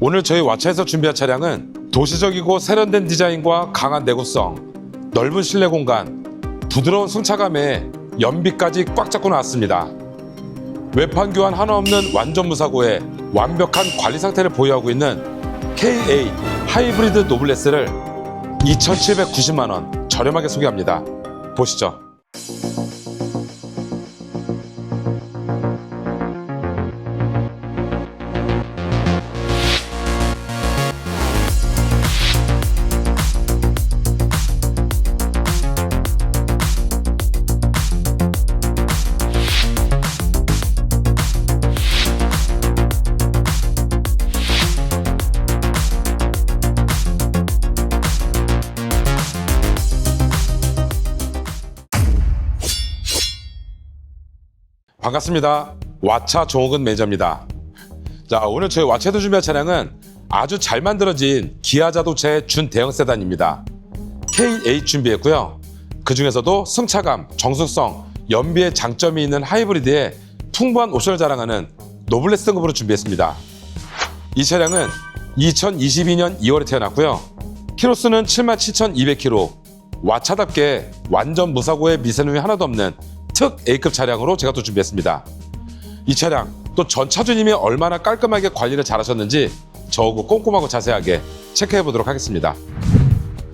오늘 저희 와차에서 준비한 차량은 도시적이고 세련된 디자인과 강한 내구성, 넓은 실내 공간, 부드러운 승차감에 연비까지 꽉 잡고 나왔습니다. 외판 교환 하나 없는 완전 무사고에 완벽한 관리 상태를 보유하고 있는 KA 하이브리드 노블레스를 2,790만 원 저렴하게 소개합니다. 보시죠. 반갑습니다. 와차 종욱은 매니저입니다. 자, 오늘 저희 와차에서 준비한 차량은 아주 잘 만들어진 기아 자동차의 준 대형 세단입니다. K8 준비했고요. 그 중에서도 승차감, 정숙성, 연비의 장점이 있는 하이브리드에 풍부한 옵션을 자랑하는 노블레스 등급으로 준비했습니다. 이 차량은 2022년 2월에 태어났고요. 키로수는 77,200km. 와차답게 완전 무사고의 미세누이 하나도 없는 특 A급 차량으로 제가 또 준비했습니다. 이 차량 또 전 차주님이 얼마나 깔끔하게 관리를 잘하셨는지 저하고 꼼꼼하고 자세하게 체크해 보도록 하겠습니다.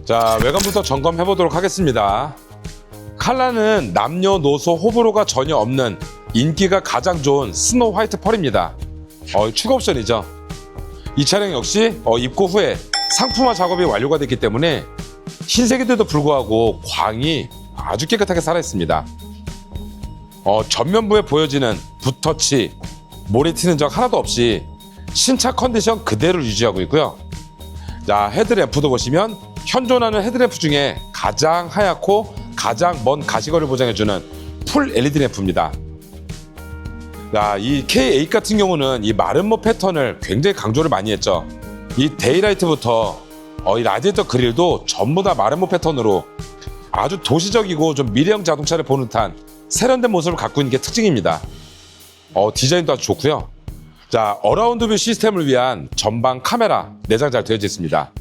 자 외관부터 점검해 보도록 하겠습니다. 칼라는 남녀노소 호불호가 전혀 없는 인기가 가장 좋은 스노우 화이트 펄입니다. 어, 추가 옵션이죠. 이 차량 역시 어, 입고 후에 상품화 작업이 완료가 됐기 때문에 흰색인데도 불구하고 광이 아주 깨끗하게 살아있습니다. 어, 전면부에 보여지는 붓터치, 모래 튀는 적 하나도 없이 신차 컨디션 그대로 유지하고 있고요. 자, 헤드램프도 보시면 현존하는 헤드램프 중에 가장 하얗고 가장 먼 가시거리를 보장해주는 풀 LED 램프입니다. 자, 이 K8 같은 경우는 이 마름모 패턴을 굉장히 강조를 많이 했죠. 이 데이라이트부터 어, 이 라디에이터 그릴도 전부 다 마름모 패턴으로 아주 도시적이고 좀 미래형 자동차를 보는 듯한 세련된 모습을 갖고 있는 게 특징입니다. 어, 디자인도 아주 좋고요. 자, 어라운드 뷰 시스템을 위한 전방 카메라 내장 잘 되어져 있습니다.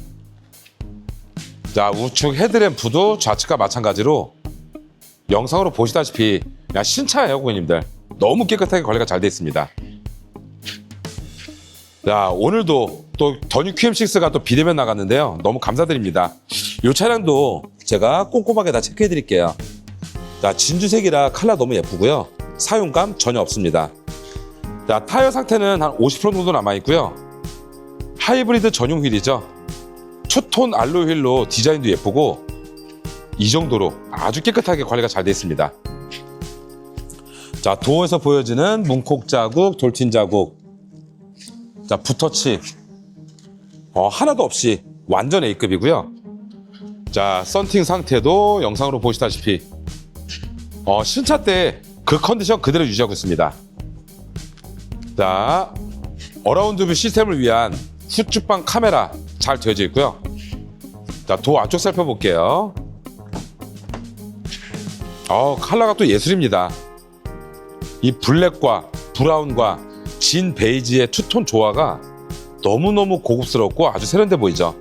자, 우측 헤드램프도 좌측과 마찬가지로 영상으로 보시다시피 그냥 신차예요, 고객님들. 너무 깨끗하게 관리가 잘 되어 있습니다. 자, 오늘도 또 더뉴 QM6가 또 비대면 나갔는데요. 너무 감사드립니다. 이 차량도 제가 꼼꼼하게 다 체크해 드릴게요. 자, 진주색이라 칼라 너무 예쁘고요. 사용감 전혀 없습니다. 자, 타이어 상태는 한 50% 정도 남아 있고요. 하이브리드 전용 휠이죠. 투톤 알로이 휠로 디자인도 예쁘고 이 정도로 아주 깨끗하게 관리가 잘 되어 있습니다. 자, 도어에서 보여지는 문콕 자국, 돌틴 자국. 자, 붓터치. 어, 하나도 없이 완전 A급이고요. 자, 썬팅 상태도 영상으로 보시다시피 어, 신차 때 그 컨디션 그대로 유지하고 있습니다. 자, 어라운드 뷰 시스템을 위한 후측방 카메라 잘 되어져 있고요. 자, 도어 안쪽 살펴볼게요. 어, 컬러가 또 예술입니다. 이 블랙과 브라운과 진 베이지의 투톤 조화가 너무너무 고급스럽고 아주 세련돼 보이죠.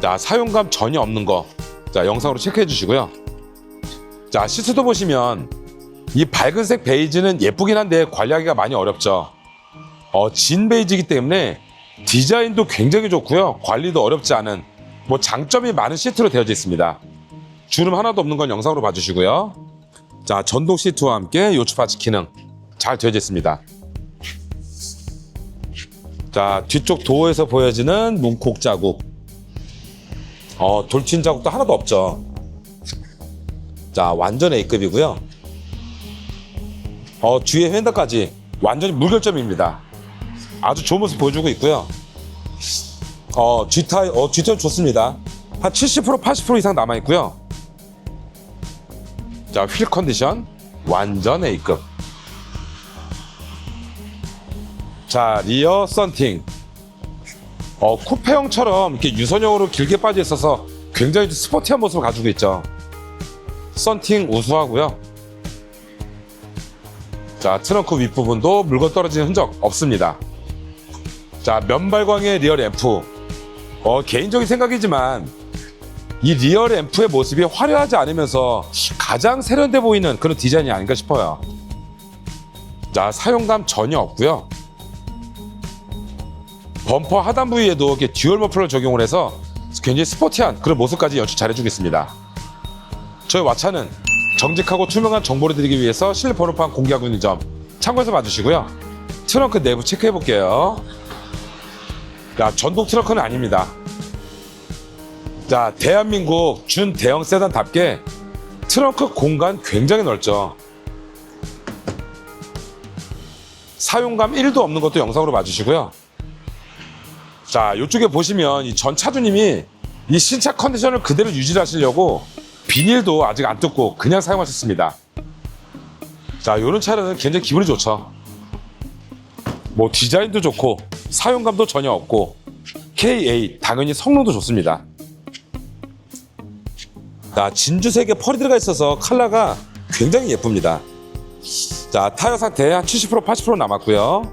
자, 사용감 전혀 없는 거. 자, 영상으로 체크해 주시고요. 자, 시트도 보시면 이 밝은색 베이지는 예쁘긴 한데 관리하기가 많이 어렵죠. 어, 진 베이지이기 때문에 디자인도 굉장히 좋고요. 관리도 어렵지 않은 뭐 장점이 많은 시트로 되어져 있습니다. 주름 하나도 없는 건 영상으로 봐주시고요. 자, 전동 시트와 함께 요추 파츠 기능 잘 되어져 있습니다. 자, 뒤쪽 도어에서 보여지는 문콕 자국. 어, 돌친 자국도 하나도 없죠. 자, 완전 A급이고요. 어, 뒤에 휀더까지 완전히 무결점입니다. 아주 좋은 모습 보여주고 있고요. 어, G타이, 어, G타이 좋습니다. 한 70%, 80% 이상 남아있고요. 자, 휠 컨디션 완전 A급. 자, 리어 썬팅. 어, 쿠페형처럼 이렇게 유선형으로 길게 빠져 있어서 굉장히 스포티한 모습을 가지고 있죠. 썬팅 우수하고요. 자, 트렁크 윗부분도 물건 떨어지는 흔적 없습니다. 자, 면발광의 리얼 앰프. 어, 개인적인 생각이지만 이 리얼 앰프의 모습이 화려하지 않으면서 가장 세련돼 보이는 그런 디자인이 아닌가 싶어요. 자, 사용감 전혀 없고요. 범퍼 하단 부위에도 이렇게 듀얼 머플러 적용을 해서 굉장히 스포티한 그런 모습까지 연출 잘해주겠습니다. 저희 왓차는 정직하고 투명한 정보를 드리기 위해서 실내 번호판 공개하고 있는 점 참고해서 봐주시고요. 트렁크 내부 체크해 볼게요. 자, 전동 트렁크는 아닙니다. 자, 대한민국 준 대형 세단답게 트렁크 공간 굉장히 넓죠. 사용감 1도 없는 것도 영상으로 봐주시고요. 자, 이쪽에 보시면 이 전 차주님이 이 신차 컨디션을 그대로 유지하시려고 비닐도 아직 안 뜯고 그냥 사용하셨습니다. 자, 이런 차량은 굉장히 기분이 좋죠. 뭐 디자인도 좋고 사용감도 전혀 없고 K8 당연히 성능도 좋습니다. 자, 진주색에 펄이 들어가 있어서 컬러가 굉장히 예쁩니다. 자, 타이어 상태 한 70% 80% 남았고요.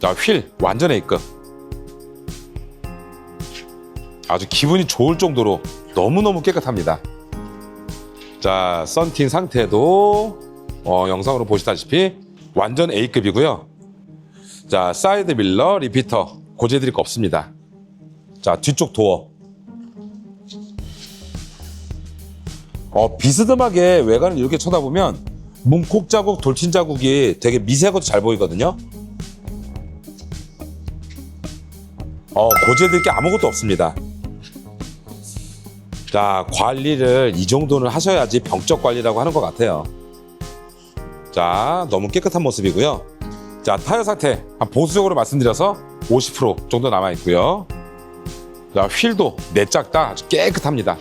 자, 휠 완전 A급. 아주 기분이 좋을 정도로 너무너무 깨끗합니다. 자, 썬팅 상태도 어, 영상으로 보시다시피 완전 A급이고요. 자, 사이드 밀러, 리피터 고재드릴 거 없습니다. 자, 뒤쪽 도어. 어, 비스듬하게 외관을 이렇게 쳐다보면 문콕 자국, 돌친 자국이 되게 미세하고도 잘 보이거든요. 어, 고재드릴 게 아무것도 없습니다. 자, 관리를 이 정도는 하셔야지 병적 관리라고 하는 것 같아요. 자, 너무 깨끗한 모습이고요. 자, 타이어 상태 한 보수적으로 말씀드려서 50% 정도 남아 있고요. 자, 휠도 내짝 다 아주 깨끗합니다.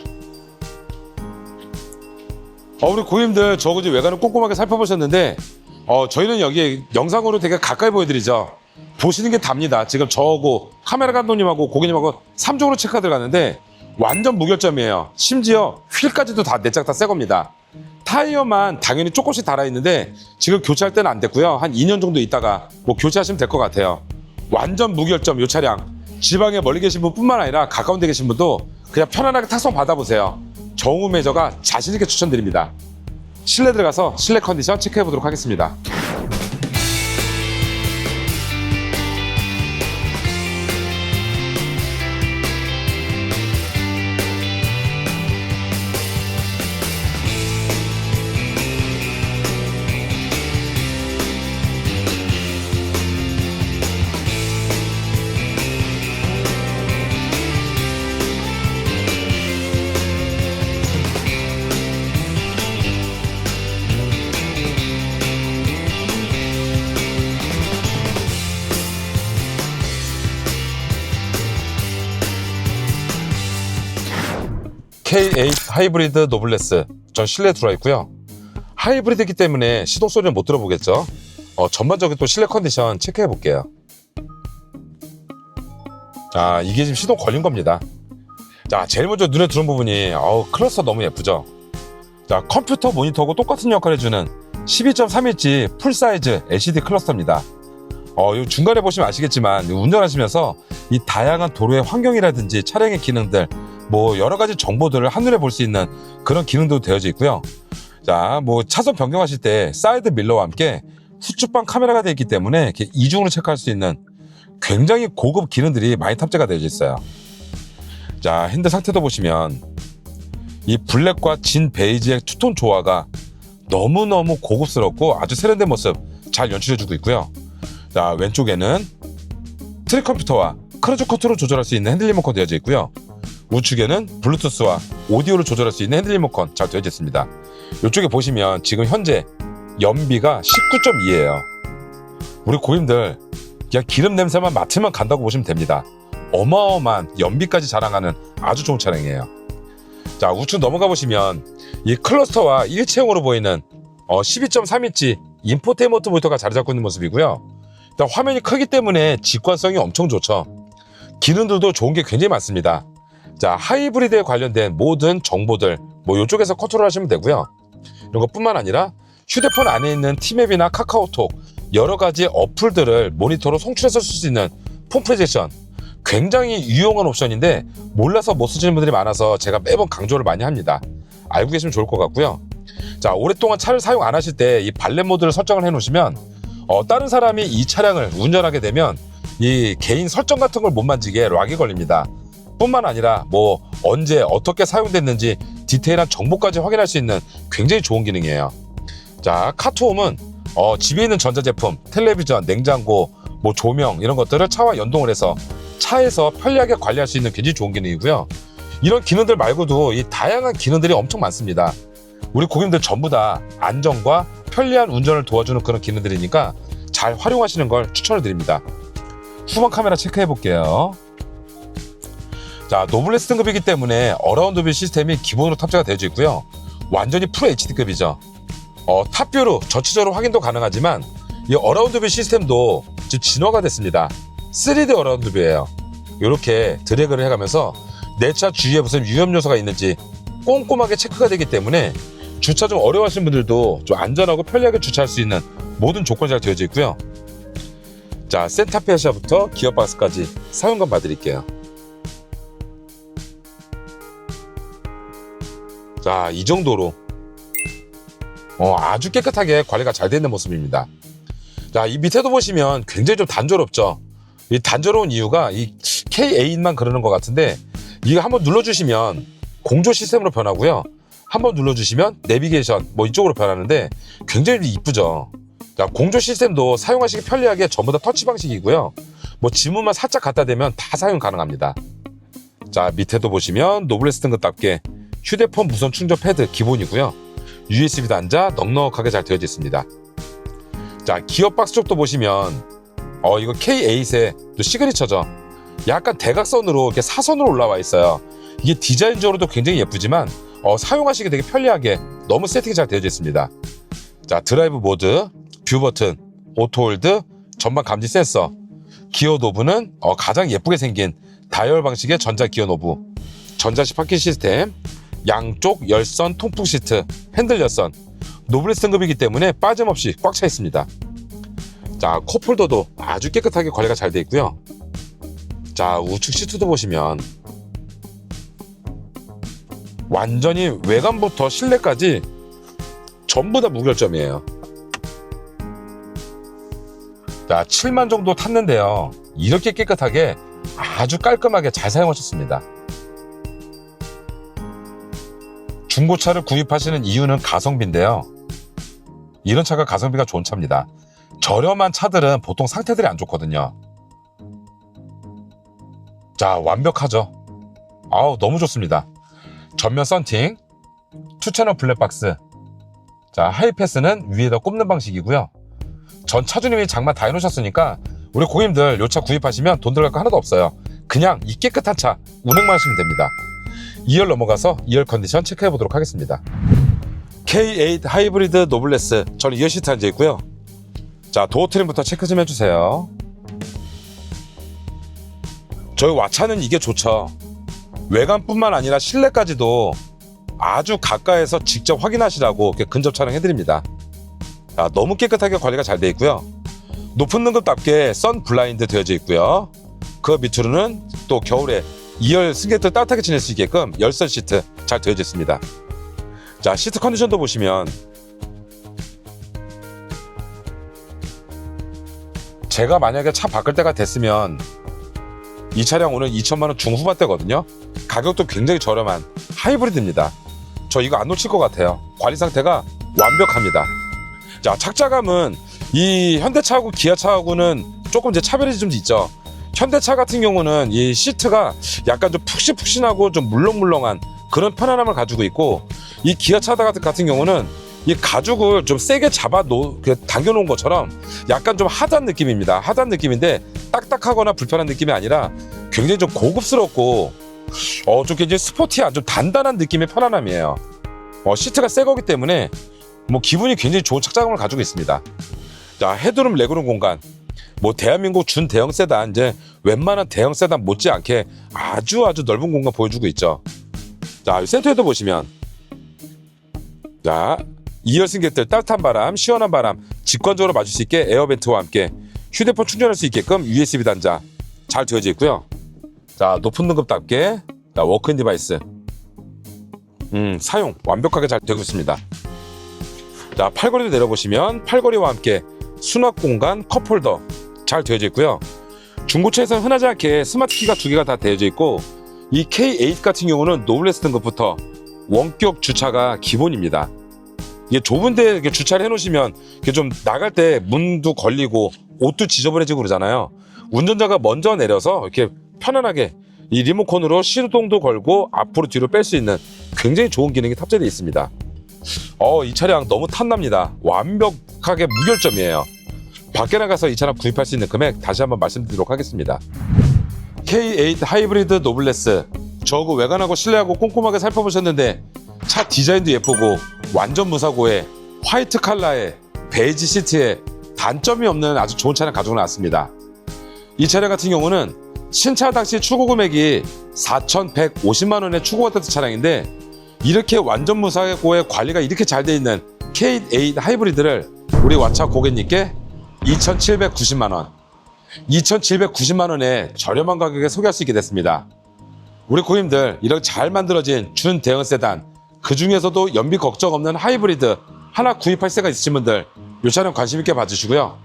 어, 우리 고객님들 저 그지 외관을 꼼꼼하게 살펴보셨는데 어, 저희는 여기 영상으로 되게 가까이 보여드리죠. 보시는 게 답니다. 지금 저하고 카메라 감독님하고 고객님하고 3종으로 체크가 들어갔는데 완전 무결점이에요. 심지어 휠까지도 다 내짝 다 새 겁니다. 타이어만 당연히 조금씩 달아있는데 지금 교체할 때는 안 됐고요. 한 2년 정도 있다가 뭐 교체하시면 될 것 같아요. 완전 무결점 이 차량. 지방에 멀리 계신 분뿐만 아니라 가까운 데 계신 분도 그냥 편안하게 탁송 받아보세요. 정우 매저가 자신있게 추천드립니다. 실내 들어가서 실내 컨디션 체크해 보도록 하겠습니다. K8 하이브리드 노블레스 전 실내 들어와 있고요. 하이브리드이기 때문에 시동 소리는 못 들어보겠죠. 어, 전반적인 또 실내 컨디션 체크해 볼게요. 자, 이게 지금 시동 걸린 겁니다. 자, 제일 먼저 눈에 들어온 부분이 어우, 클러스터 너무 예쁘죠. 자, 컴퓨터 모니터하고 똑같은 역할을 해주는 12.3인치 풀사이즈 LCD 클러스터입니다. 어, 이 중간에 보시면 아시겠지만 운전하시면서 이 다양한 도로의 환경이라든지 차량의 기능들 뭐 여러 가지 정보들을 한눈에 볼 수 있는 그런 기능도 되어져 있고요. 자, 뭐 차선 변경하실 때 사이드 밀러와 함께 후측방 카메라가 되어 있기 때문에 이렇게 이중으로 체크할 수 있는 굉장히 고급 기능들이 많이 탑재가 되어 있어요. 자, 핸들 상태도 보시면 이 블랙과 진 베이지의 투톤 조화가 너무너무 고급스럽고 아주 세련된 모습 잘 연출해주고 있고요. 자, 왼쪽에는 트리 컴퓨터와 크루즈 컨트롤 조절할 수 있는 핸들 리모컨 되어져 있고요. 우측에는 블루투스와 오디오를 조절할 수 있는 핸들 리모컨 잘 되어져 있습니다. 이쪽에 보시면 지금 현재 연비가 19.2예요. 우리 고객님들 그냥 기름 냄새만 맡으면 간다고 보시면 됩니다. 어마어마한 연비까지 자랑하는 아주 좋은 차량이에요. 자 우측 넘어가 보시면 이 클러스터와 일체형으로 보이는 어, 12.3인치 인포테인먼트 모니터가 자리 잡고 있는 모습이고요. 일단 화면이 크기 때문에 직관성이 엄청 좋죠. 기능들도 좋은 게 굉장히 많습니다. 자, 하이브리드에 관련된 모든 정보들 뭐 이쪽에서 컨트롤 하시면 되고요. 이런 것뿐만 아니라 휴대폰 안에 있는 티맵이나 카카오톡 여러 가지 어플들을 모니터로 송출해서 쓸 수 있는 폰 프로젝션 굉장히 유용한 옵션인데 몰라서 못 쓰시는 분들이 많아서 제가 매번 강조를 많이 합니다. 알고 계시면 좋을 것 같고요. 자 오랫동안 차를 사용 안 하실 때 이 발렛 모드를 설정을 해 놓으시면 어, 다른 사람이 이 차량을 운전하게 되면 이 개인 설정 같은 걸 못 만지게 락이 걸립니다. 뿐만 아니라 뭐 언제 어떻게 사용됐는지 디테일한 정보까지 확인할 수 있는 굉장히 좋은 기능이에요. 자 카투홈은 어, 집에 있는 전자제품, 텔레비전, 냉장고, 뭐 조명 이런 것들을 차와 연동을 해서 차에서 편리하게 관리할 수 있는 굉장히 좋은 기능이고요. 이런 기능들 말고도 이 다양한 기능들이 엄청 많습니다. 우리 고객님들 전부 다 안전과 편리한 운전을 도와주는 그런 기능들이니까 잘 활용하시는 걸 추천을 드립니다. 후방 카메라 체크해 볼게요. 자, 노블레스 등급이기 때문에 어라운드 뷰 시스템이 기본으로 탑재가 되어 있고요. 완전히 풀 HD급이죠. 어, 탑뷰로 전체적으로 확인도 가능하지만 이 어라운드 뷰 시스템도 지금 진화가 됐습니다. 3D 어라운드 뷰예요. 이렇게 드래그를 해가면서 내 차 주위에 무슨 위험 요소가 있는지 꼼꼼하게 체크가 되기 때문에 주차 좀 어려워하시는 분들도 좀 안전하고 편리하게 주차할 수 있는 모든 조건이 잘 되어져 있고요. 자, 센터페시아부터 기어박스까지 사용감 봐드릴게요. 자, 이 정도로 어, 아주 깨끗하게 관리가 잘 되는 모습입니다. 자, 이 밑에도 보시면 굉장히 좀 단조롭죠. 이 단조로운 이유가 이 K8만 그러는 것 같은데 이거 한번 눌러주시면 공조 시스템으로 변하고요. 한번 눌러주시면 내비게이션 뭐 이쪽으로 변하는데 굉장히 이쁘죠. 자, 공조 시스템도 사용하시기 편리하게 전부 다 터치 방식이고요. 뭐 지문만 살짝 갖다 대면 다 사용 가능합니다. 자, 밑에도 보시면 노블레스 등급답게 휴대폰 무선 충전 패드 기본이고요. USB 단자 넉넉하게 잘 되어져 있습니다. 자, 기어 박스 쪽도 보시면 어 이거 K8의 또 시그니처죠. 약간 대각선으로 이렇게 사선으로 올라와 있어요. 이게 디자인적으로도 굉장히 예쁘지만 어, 사용하시기 되게 편리하게 너무 세팅이 잘 되어져 있습니다. 자, 드라이브 모드, 뷰 버튼, 오토 홀드, 전방 감지 센서, 기어 노브는 어, 가장 예쁘게 생긴 다이얼 방식의 전자 기어 노브, 전자식 파킹 시스템, 양쪽 열선 통풍 시트, 핸들 열선, 노블레스 등급이기 때문에 빠짐없이 꽉 차 있습니다. 자, 컵홀더도 아주 깨끗하게 관리가 잘돼 있고요. 자, 우측 시트도 보시면 완전히 외관부터 실내까지 전부 다 무결점이에요. 자, 7만 정도 탔는데요. 이렇게 깨끗하게 아주 깔끔하게 잘 사용하셨습니다. 중고차를 구입하시는 이유는 가성비인데요. 이런 차가 가성비가 좋은 차입니다. 저렴한 차들은 보통 상태들이 안 좋거든요. 자, 완벽하죠. 아우, 너무 좋습니다. 전면 썬팅, 투채널 블랙박스. 자, 하이패스는 위에다 꼽는 방식이고요. 전 차주님이 장만 다 해놓으셨으니까 우리 고객님들 요 차 구입하시면 돈 들어갈 거 하나도 없어요. 그냥 이 깨끗한 차 운행만 하시면 됩니다. 2열 넘어가서 2열 컨디션 체크해 보도록 하겠습니다. K8 하이브리드 노블레스 저는 2열 시트 앉아 있고요. 자 도어 트림부터 체크 좀 해주세요. 저희 와차는 이게 좋죠. 외관뿐만 아니라 실내까지도 아주 가까이서 직접 확인하시라고 근접 촬영해드립니다. 자, 너무 깨끗하게 관리가 잘 되어 있고요. 높은 등급답게 선 블라인드 되어져 있고요. 그 밑으로는 또 겨울에 2열 승객들 따뜻하게 지낼 수 있게끔 열선 시트 잘 되어져 있습니다. 자, 시트 컨디션도 보시면 제가 만약에 차 바꿀 때가 됐으면 이 차량 오늘 2천만 원 중후반대거든요. 가격도 굉장히 저렴한 하이브리드입니다. 저 이거 안 놓칠 것 같아요. 관리 상태가 완벽합니다. 자, 착자감은 이 현대차하고 기아차하고는 조금 이제 차별이 좀 있죠. 현대차 같은 경우는 이 시트가 약간 좀 푹신푹신하고 좀 물렁물렁한 그런 편안함을 가지고 있고 이 기아차 같은 경우는 이 가죽을 좀 세게 잡아 놓, 그 당겨 놓은 것처럼 약간 좀 하단 느낌입니다. 하단 느낌인데 딱딱하거나 불편한 느낌이 아니라 굉장히 좀 고급스럽고 어, 좀 굉장히 스포티한 좀 단단한 느낌의 편안함이에요. 어, 시트가 새 거기 때문에 뭐 기분이 굉장히 좋은 착장감을 가지고 있습니다. 자, 헤드룸 레그룸 공간. 뭐 대한민국 준 대형 세단 이제 웬만한 대형 세단 못지않게 아주 아주 넓은 공간 보여주고 있죠. 자, 이 센터에도 보시면 자, 2열 승객들 따뜻한 바람, 시원한 바람 직관적으로 맞을 수 있게 에어벤트와 함께 휴대폰 충전할 수 있게끔 USB 단자 잘 되어져 있고요. 자 높은 등급답게 자, 워크인 디바이스 음, 사용 완벽하게 잘 되고 있습니다. 자 팔걸이도 내려보시면 팔걸이와 함께 수납 공간 컵홀더 잘 되어져 있고요. 중고차에서 흔하지 않게 스마트 키가 두 개가 다 되어져 있고 이 K8 같은 경우는 노블레스 등급부터 원격 주차가 기본입니다. 이게 좁은데 이렇게 주차를 해놓으시면 이게 좀 나갈 때 문도 걸리고 옷도 지저분해지고 그러잖아요. 운전자가 먼저 내려서 이렇게 편안하게 이 리모컨으로 시동도 걸고 앞으로 뒤로 뺄 수 있는 굉장히 좋은 기능이 탑재되어 있습니다. 어, 이 차량 너무 탐납니다. 완벽하게 무결점이에요. 밖에 나가서 이 차량 구입할 수 있는 금액 다시 한번 말씀드리도록 하겠습니다. K8 하이브리드 노블레스 저그 외관하고 실내하고 꼼꼼하게 살펴보셨는데 차 디자인도 예쁘고 완전 무사고에 화이트 컬러에 베이지 시트에 단점이 없는 아주 좋은 차량 가지고 나왔습니다. 이 차량 같은 경우는 신차 당시 출고 금액이 4,150만 원에 출고가 됐던 차량인데 이렇게 완전 무사고에 관리가 이렇게 잘 돼 있는 K8 하이브리드를 우리 와차 고객님께 2,790만 원 2,790만 원에 저렴한 가격에 소개할 수 있게 됐습니다. 우리 고객님들 이렇게 잘 만들어진 준 대형 세단 그 중에서도 연비 걱정 없는 하이브리드 하나 구입할 생각 있으신 분들 이 차량 관심 있게 봐주시고요.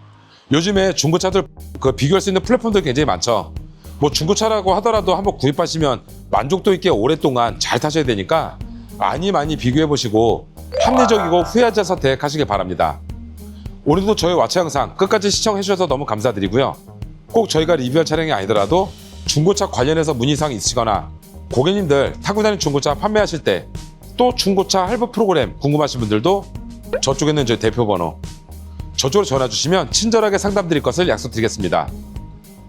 요즘에 중고차들 그 비교할 수 있는 플랫폼들 굉장히 많죠. 뭐 중고차라고 하더라도 한번 구입하시면 만족도 있게 오랫동안 잘 타셔야 되니까 많이 많이 비교해 보시고 합리적이고 후회하지 않은 선택하시길 바랍니다. 오늘도 저희 와차 영상 끝까지 시청해 주셔서 너무 감사드리고요. 꼭 저희가 리뷰할 차량이 아니더라도 중고차 관련해서 문의사항 있으시거나 고객님들 타고 다니는 중고차 판매하실 때 또 중고차 할부 프로그램 궁금하신 분들도 저쪽에 있는 저희 대표 번호 저쪽으로 전화 주시면 친절하게 상담 드릴 것을 약속드리겠습니다.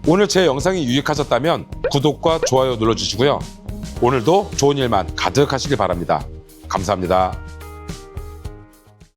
오늘 제 영상이 유익하셨다면 구독과 좋아요 눌러주시고요. 오늘도 좋은 일만 가득하시길 바랍니다. 감사합니다.